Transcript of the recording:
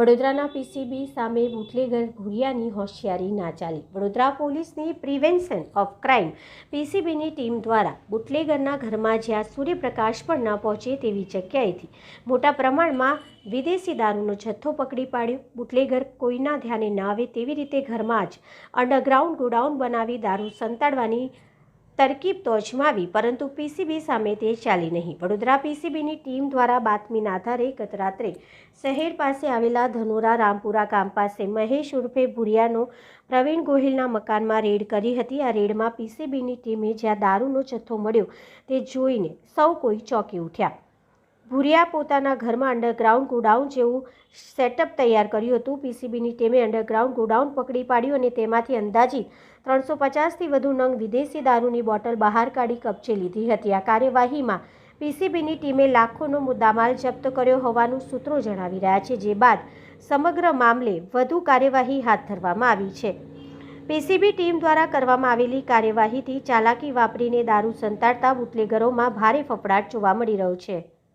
વડોદરાના પીસીબી સામે બુટલેગર ભૂરિયાની હોશિયારી ના ચાલી. વડોદરા પોલીસની પ્રિવેન્શન ઓફ ક્રાઇમ પીસીબીની ટીમ દ્વારા બુટલેગરના ઘરમાં જ્યાં સૂર્યપ્રકાશ પણ ન પહોંચે તેવી જગ્યાએથી મોટા પ્રમાણમાં વિદેશી દારૂનો જથ્થો પકડી પાડ્યો. બુટલેગર કોઈના ધ્યાને ન આવે તેવી રીતે ઘરમાં જ અંડરગ્રાઉન્ડ ગોડાઉન બનાવી દારૂ સંતાડવાની તરકીબ તો અજમાવી પરંતુ પીસીબી સામે તે ચાલી નહીં. વડોદરા પીસીબીની ટીમ દ્વારા બાતમીના આધારે ગત રાત્રે શહેર પાસે આવેલા ધનોરા રામપુરા ગામ પાસે મહેશ ઉર્ફે ભુરિયાનો પ્રવીણ ગોહિલના મકાનમાં રેડ કરી હતી. આ રેડમાં પીસીબીની ટીમે જ્યાં દારૂનો જથ્થો મળ્યો તે જોઈને સૌ કોઈ ચોંકી ઉઠ્યા. ભુરિયા પોતાના ઘરમાં અંડરગ્રાઉન્ડ ગોડાઉન જેવું સેટઅપ તૈયાર કર્યું હતું. પીસીબીની ટીમે અંડરગ્રાઉન્ડ ગોડાઉન પકડી પાડ્યું અને તેમાંથી અંદાજિત ત્રણસો પચાસથી વધુ નંગ વિદેશી દારૂની બોટલ બહાર કાઢી કબજે લીધી હતી. આ કાર્યવાહીમાં પીસીબીની ટીમે લાખોનો મુદ્દામાલ જપ્ત કર્યો હોવાનું સૂત્રો જણાવી રહ્યા છે, જે બાદ સમગ્ર મામલે વધુ કાર્યવાહી હાથ ધરવામાં આવી છે. પીસીબી ટીમ દ્વારા કરવામાં આવેલી કાર્યવાહીથી ચાલાકી વાપરીને દારૂ સંતાડતા બુટલેગરોમાં ભારે ફફડાટ જોવા મળી રહ્યો છે.